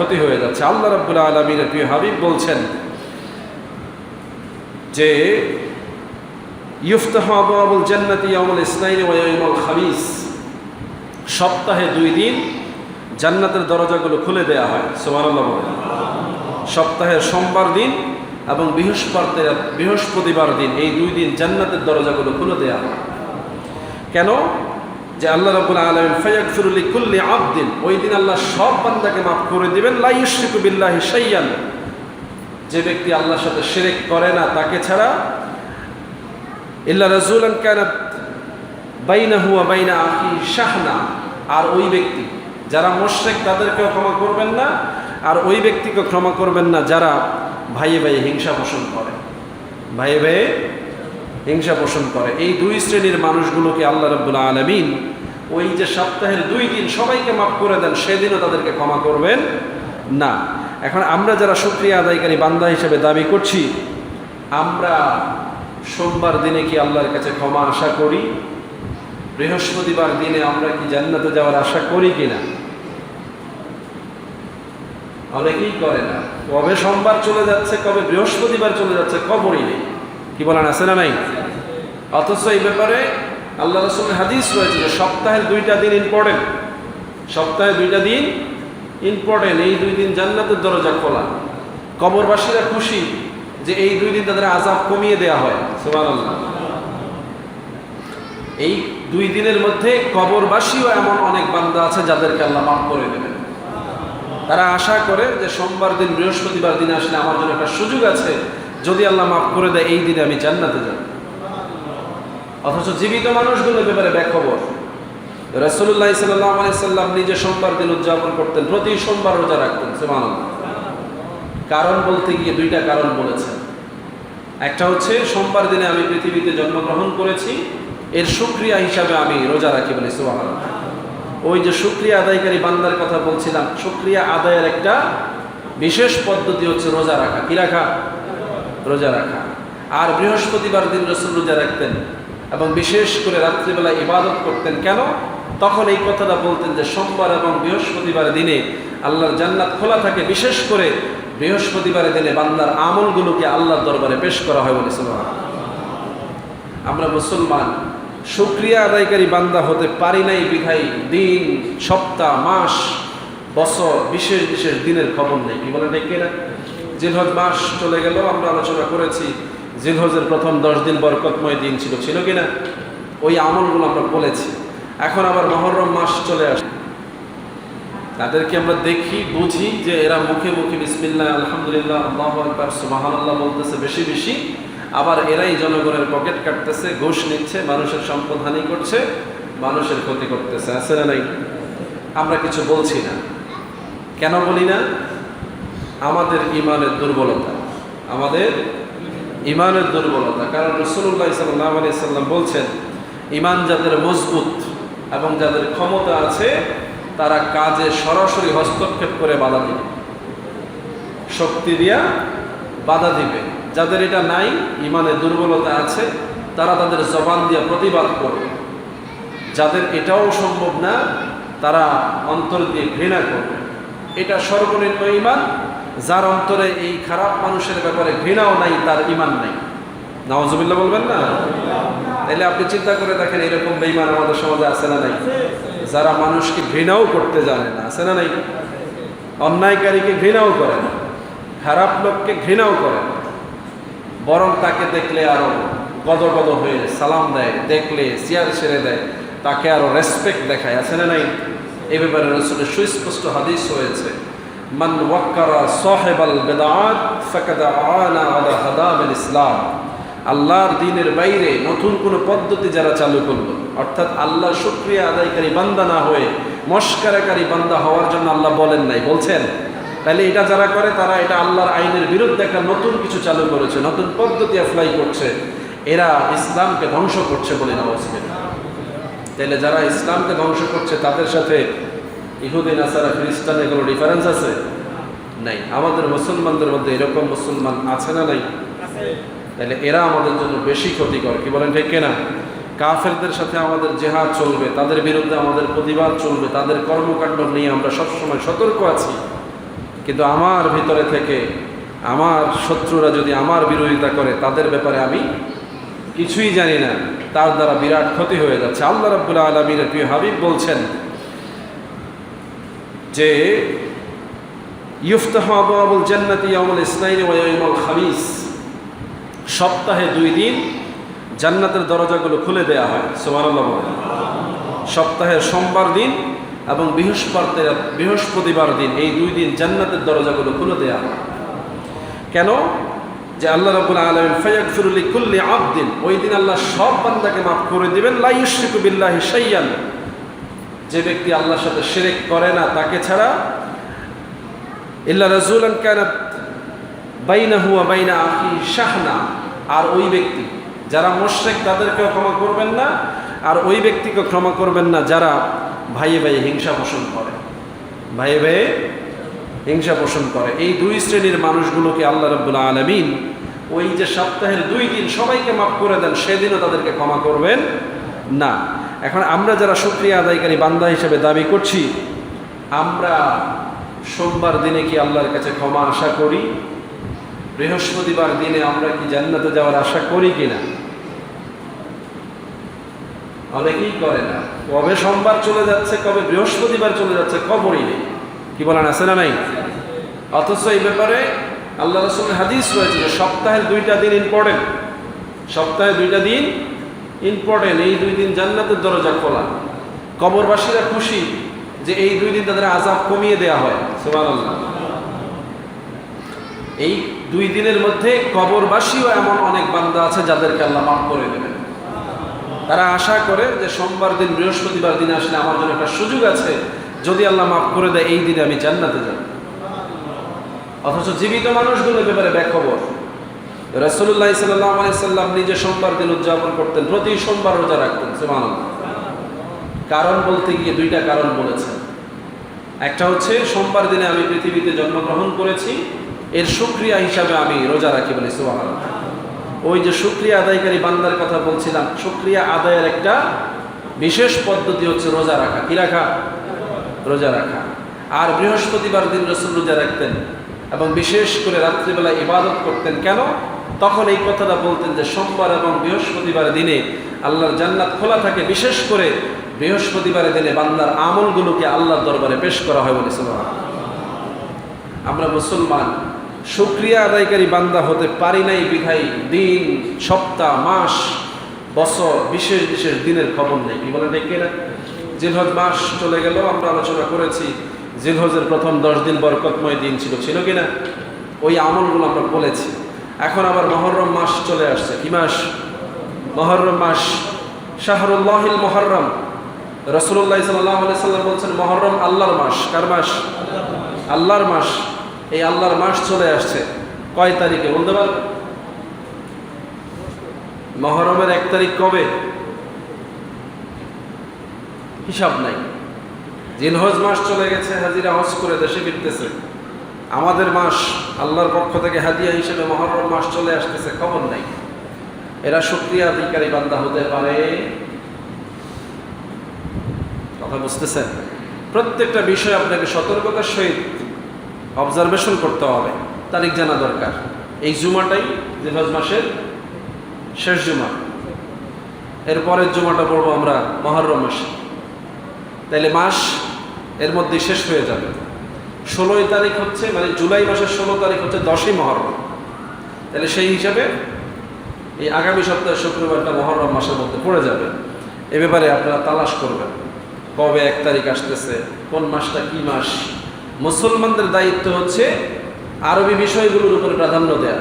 ক্ষতি হয়ে যাচ্ছে। আল্লাহ রাব্বুল আলমীর প্রিয় হাবিব বলছেন যে, ইউফতাহ জান্নাতি ইয়ামুল ইসনাইন ওয়া ইয়ামুল খামিস। সপ্তাহে দুই দিন জান্নাতের দরজাগুলো খুলে দেয়া হয়। সুবহানাল্লাহ বলেন। সপ্তাহের সোমবার দিন এবং বৃহস্পতিবার বৃহস্পতিবার দিন এই দুই দিন জান্নাতের দরজাগুলো খুলে দেয়া হয়। কেন? যে আল্লাহ রাব্বুল আলামিন ফায়াগফিরুলি কুল্লি আবদিন ওই দিন আল্লাহ সব বান্দাকে মাফ করে দিবেন। লা ইউশরিকু বিল্লাহি যে ব্যক্তি আল্লাহর সাথে শিরক করে না, তাকে ছাড়া। ইল্লা রাসূলান কানাত বাইনা হুয়া বাইনা আখি শাহনা আর ওই ব্যক্তি, যারা মুশরিক, তাদেরকেও ক্ষমা করবেন না। আর ওই ব্যক্তিকে ক্ষমা করবেন না, যারা ভাইয়ে ভাইয়ে হিংসা পোষণ করে। ভাইয়ে ভাইয়ে হিংসা পোষণ করে। এই দুই শ্রেণির মানুষগুলোকে আল্লাহ রব্বুল আলমিন ওই যে সপ্তাহের দুই দিন সবাইকে মাফ করে দেন, সেদিনও তাদেরকে ক্ষমা করবেন না। এখন আমরা যারা সুক্রিয়া আদায়কারী বান্দা হিসেবে দাবি করছি, আমরা সোমবার দিনে কি আল্লাহর কাছে ক্ষমা আশা করি? বৃহস্পতিবার দিনে আমরা কি জান্নাতে যাওয়ার আশা করি কিনা? অনেকেই করে না। কবে সোমবার চলে যাচ্ছে, কবে বৃহস্পতিবার চলে যাচ্ছে, খবরই নেই। কি বলেন আছে না নাই? অথচ এই ব্যাপারে আল্লাহ রসুলের হাদিস রয়েছে যে সপ্তাহের দুইটা দিন ইম্পর্টেন্ট সপ্তাহে দুইটা দিন ইম্পর্টেন্ট এই দুই দিন জান্নাতের দরজা খোলা। কবরবাসীরা খুশি যে এই দুই দিন তাদের আজাব কমিয়ে দেওয়া হয়। সুমান এই দুই দিনের মধ্যে কবরবাসীও এমন অনেক বান্দা আছে যাদেরকে আল্লাহ মাফ করে দেবেন। তারা আশা করে যে সোমবার দিন বৃহস্পতিবার দিন আসলে আমার জন্য একটা সুযোগ আছে। যদি আল্লাহ মাফ করে দেয়, এই দিনে আমি জান্নাতে যাব। অথচ জীবিত মানুষগুলোর ব্যাপারে ব্যাখবর। রসুল্লাহ সাল্লাম নিজে সোমবার দিন উদযাপন করতেন, প্রতি সোমবার রোজা রাখতেন সুমান কারণ বলতে গিয়ে দুইটা কারণ বলেছেন একটা হচ্ছে, সোমবার দিনে আমি পৃথিবীতে জন্মগ্রহণ করেছি, এর সুক্রিয়া হিসাবে আমি রোজা রাখি বলে সুবাহ ওই যে সুক্রিয়া আদায়কারী বান্দার কথা বলছিলাম, সুক্রিয়া আদায়ের একটা বিশেষ পদ্ধতি হচ্ছে রোজা রাখা। কি রাখা? রোজা রাখা। আর বৃহস্পতিবার দিন রসুল রোজা রাখতেন। এবং বিশেষ করে রাত্রিবেলা ইবাদত করতেন কেন? তখন এই কথাটা বলতেন যে সোমবার এবং বৃহস্পতিবার দিনে আল্লাহর জান্নাত খোলা থাকে, বিশেষ করে বৃহস্পতিবার দিনে বান্দার আমলগুলোকে আল্লাহর দরবারে পেশ করা হয় বলে আমরা মুসলমান সুক্রিয়া আদায়কারী বান্দা হতে পারি নাই বিধাই দিন, সপ্তাহ, মাস, বছর, বিশেষ বিশেষ দিনের খবর নেই। কি বলে নেই না? জিলহজ মাস চলে গেল, আমরা আলোচনা করেছি। জিলহজের প্রথম দশ দিন বরকতময় দিন ছিল ছিল কিনা? ওই আমলগুলো আমরা বলেছি। এখন আবার মহরম মাস চলে আসে তাদেরকে আমরা দেখি, বুঝি যে এরা মুখে মুখে বিসমিল্লাহ, আলহামদুলিল্লাহ, আল্লাহ আকবার সুবাহান্লাহ বলতেছে বেশি বেশি। আবার এরাই জনগণের পকেট কাটতেছে, ঘুষ নিচ্ছে, মানুষের সম্পদ হানি করছে, মানুষের ক্ষতি করতেছে। আছে না নাই? আমরা কিছু বলছি না। কেন বলি না? আমাদের ইমানের দুর্বলতা, আমাদের ইমানের দুর্বলতা। কারণ রসুল্লাহ সাল্লাহ আলি সাল্লাম বলছেন, ইমান যাদের মজবুত এবং যাদের ক্ষমতা আছে, তারা কাজে সরাসরি হস্তক্ষেপ করে বাধা দিবে। শক্তি দিয়া বাধা দিবে। যাদের এটা নাই, ইমানে দুর্বলতা আছে, তারা তাদের জবান দিয়ে প্রতিবাদ করবে। যাদের এটাও সম্ভব না, তারা অন্তর দিয়ে ঘৃণা করবে। এটা সর্বনিম্ন ইমান যার অন্তরে এই খারাপ মানুষের ব্যাপারে ঘৃণাও নাই, তার ইমান নাই। নওয়াজবিল্লা বলবেন না? তাহলে আপনি চিন্তা করে দেখেন এরকম বেইমান আমাদের সমাজে আছে না নাই? যারা মানুষকে ঘৃণাও করতে জানে না, আছে না নাই? অন্যায়কারীকে ঘৃণাও করে খারাপ লোককে ঘৃণাও করে বরং তাকে দেখলে আরও গদ গদ হয়ে সালাম দেয়, দেখলে চেয়ার ছেড়ে দেয়, তাকে আরও রেসপেক্ট দেখায়, আছে না নাই? এ ব্যাপারে সুস্পষ্ট হাদিস হয়েছে। মান ওয়াক্কারা সাহেবাল বেদাত ফাকাদা ইসলাম। আল্লাহর দিনের বাইরে নতুন কোনো পদ্ধতি যারা চালু করল, অর্থাৎ আল্লাহ শুক্রিয়া আদায়কারী বান্দা না হয়ে মস্কারাকারী বান্দা হওয়ার জন্য আল্লাহ বলেন নাই। বলছেন তাহলে এটা যারা করে, তারা এটা আল্লাহর আইনের বিরুদ্ধে একটা নতুন কিছু চালু করেছে, নতুন পদ্ধতি অ্যাপ্লাই করছে। এরা ইসলামকে ধ্বংস করছে বলে না তাহলে যারা ইসলামকে ধ্বংস করছে, তাদের সাথে ইহুদিন আসারা খ্রিস্টান এগুলো ডিফারেন্স আছে? নাই। আমাদের মুসলমানদের মধ্যে এরকম মুসলমান আছে না নাই? তাহলে এরা আমাদের জন্য বেশি ক্ষতিকর কি বলেন ঠিক না কাফেরদের সাথে আমাদের জেহাদ চলবে তাদের বিরুদ্ধে আমাদের প্রতিবাদ চলবে তাদের কর্মকাণ্ড নিয়ে আমরা সবসময় সতর্ক আছি। কিন্তু আমার ভিতরে থেকে আমার শত্রুরা যদি আমার বিরোধিতা করে তাদের ব্যাপারে আমি কিছুই জানি না। তার দ্বারা বিরাট ক্ষতি হয়ে যাচ্ছে। আল্লাহ রাব্বুল আলমীর প্রিয় হাবিব বলছেন যে ইউফতাহ আবুল জান্নাতি ইয়ামুল ইসনাইন ওয়া ইয়ামুল খামিস। সপ্তাহে দুই দিন জান্নাতের দরজাগুলো খুলে দেয়া হয়, সুবহানাল্লাহ। সপ্তাহের সোমবার দিন এবং বৃহস্পতিবার বৃহস্পতিবার দিন, এই দুই দিন জান্নাতের দরজাগুলো খুলে দেয়া হয়। কেন? যে আল্লাহ রাব্বুল আলামিন ফায়াগফিরুলি কুল্লি আবদিন, ওই দিন আল্লাহ সব বান্দাকে মাফ করে দিবেন, লা ইউশরিকু বিল্লাহি শাইয়ান যে ব্যক্তি আল্লাহর সাথে শিরক করে না, তাকে ছাড়া ইল্লা রাজুলান কানাত বাইনাহু ওয়া বাইনা আখি শাহনা। আর ওই ব্যক্তি, যারা মোশরেক, তাদেরকেও ক্ষমা করবেন না, আর ওই ব্যক্তিকে ক্ষমা করবেন না, যারা ভাইয়ে ভাইয়ে হিংসা পোষণ করে। ভাইয়ে ভাইয়ে হিংসা পোষণ করে। এই দুই শ্রেণির মানুষগুলোকে আল্লাহ রাব্বুল আলামিন ওই যে সপ্তাহের দুই দিন সবাইকে মাফ করে দেন, সেদিনও তাদেরকে ক্ষমা করবেন না। এখন আমরা যারা সুক্রিয়া আদায়কারী বান্দা হিসেবে দাবি করছি, আমরা সোমবার দিনে কি আল্লাহর কাছে ক্ষমা আশা করি? বৃহস্পতিবার দিনে আমরা কি জান্নাতে যাওয়ার আশা করি কিনা? অনেকেই করে না। কবে সোমবার চলে যাচ্ছে, কবে বৃহস্পতিবার চলে যাচ্ছে খবরই নেই। কি বলেন, আছে না নাই? অথচ এই ব্যাপারে আল্লাহ রসুলের হাদিস রয়েছে যে সপ্তাহের দুইটা দিন ইম্পর্টেন্ট সপ্তাহে দুইটা দিন ইম্পর্টেন্ট, এই দুই দিন জান্নাতের দরজা খোলা। কবরবাসীরা খুশি যে এই দুই দিন তাদের আজাব কমিয়ে দেওয়া হয়। এই দুই দিনের মধ্যে কবরবাসীও এমন অনেক বান্দা আছে যাদেরকে আল্লাহ মাফ করে দেবেন। তারা আশা করে যে সোমবার দিন, বৃহস্পতিবার দিন আসলে আমার জন্য একটা সুযোগ আছে, যদি আল্লাহ মাফ করে দেয়, এই দিনে আমি জান্নাতে যাব। অথচ জীবিত মানুষগুলোর ব্যাপারে ব্যাখবর রসুল্লাহ সাল্লাম নিজে সোমবার দিন উদযাপন করতেন, প্রতি সোমবার রোজা রাখতেন সুমান কারণ বলতে গিয়ে দুইটা কারণ বলেছেন একটা হচ্ছে, সোমবার দিনে আমি পৃথিবীতে জন্মগ্রহণ করেছি, এর সুক্রিয়া হিসাবে আমি রোজা রাখি বলি সুবাহ ওই যে সুক্রিয়া আদায়কারী বান্দার কথা বলছিলাম, সুক্রিয়া আদায়ের একটা বিশেষ পদ্ধতি হচ্ছে রোজা রাখা। কি রাখা? রোজা রাখা। আর বৃহস্পতিবার দিন রসুল রোজা রাখতেন এবং বিশেষ করে রাত্রিবেলা ইবাদত করতেন। কেন? তখন এই কথাটা বলতেন যে সোমবার এবং বৃহস্পতিবার দিনে আল্লাহর জান্নাত খোলা থাকে, বিশেষ করে বৃহস্পতিবার দিনে বান্দার আমলগুলোকে আল্লাহর দরবারে পেশ করা হয় বলে আমরা মুসলমান, শুক্রিয়া আদায়কারী বান্দা হতে পারি নাই বিধাই দিন, সপ্তাহ, মাস, বছর, বিশেষ বিশেষ দিনের খবর নেই। কি বলে দেখে না জিলহজ মাস চলে গেল, আমরা আলোচনা করেছি, জিলহজের প্রথম দশ দিন বরকতময় দিন ছিল ছিল কিনা? ওই আমলগুলো আমরা বলেছি। এখন আবার মহরম মাস চলে আসছে। কি মাস? মহরম মাস। শাহরুল্লাহিল মহরম। রসুল্লাহ সাল্লাহ সাল্লাম বলছেন, মহরম আল্লাহর মাস। কার মাস? আল্লাহর মাস। এই আল্লাহর মাস চলে আসছে। কয় তারিখে? বলতে পারবে মহরমের এক তারিখ কবে? হিসাব নাই। জিলহজ মাস চলে গেছে, হাজিরা হজ করে দেশে ফিরতেছে। আমাদের মাস আল্লাহর পক্ষ থেকে হাদিয়া হিসেবে মহরম মাস চলে আসতেছে, খবর নাই। এরা সক্রিয় অধিকারী বান্দা হতে পারে। কথা বুঝতেছেন? প্রত্যেকটা বিষয় আপনাকে সতর্কতার সহিত অবজারভেশন করতে হবে। তারিখ জানা দরকার। এই জুমাটাই জিলহজ মাসের শেষ জুমা। এরপরের জুমাটা পড়ব আমরা মহরম মাসে। তাইলে মাস এর মধ্যে শেষ হয়ে যাবে। ষোলোই তারিখ হচ্ছে মানে জুলাই মাসের ষোলো তারিখ হচ্ছে দশই মহরম। তাহলে সেই হিসাবে এই আগামী সপ্তাহের শুক্রবারটা মহরম মাসের মধ্যে পড়ে যাবে। এ ব্যাপারে আপনারা তালাশ করবেন। কবে এক তারিখ আসতেছে, কোন মাসটা কি মাস? মুসলমানদের দায়িত্ব হচ্ছে আরবি বিষয়গুলোর উপরে প্রাধান্য দেয়া।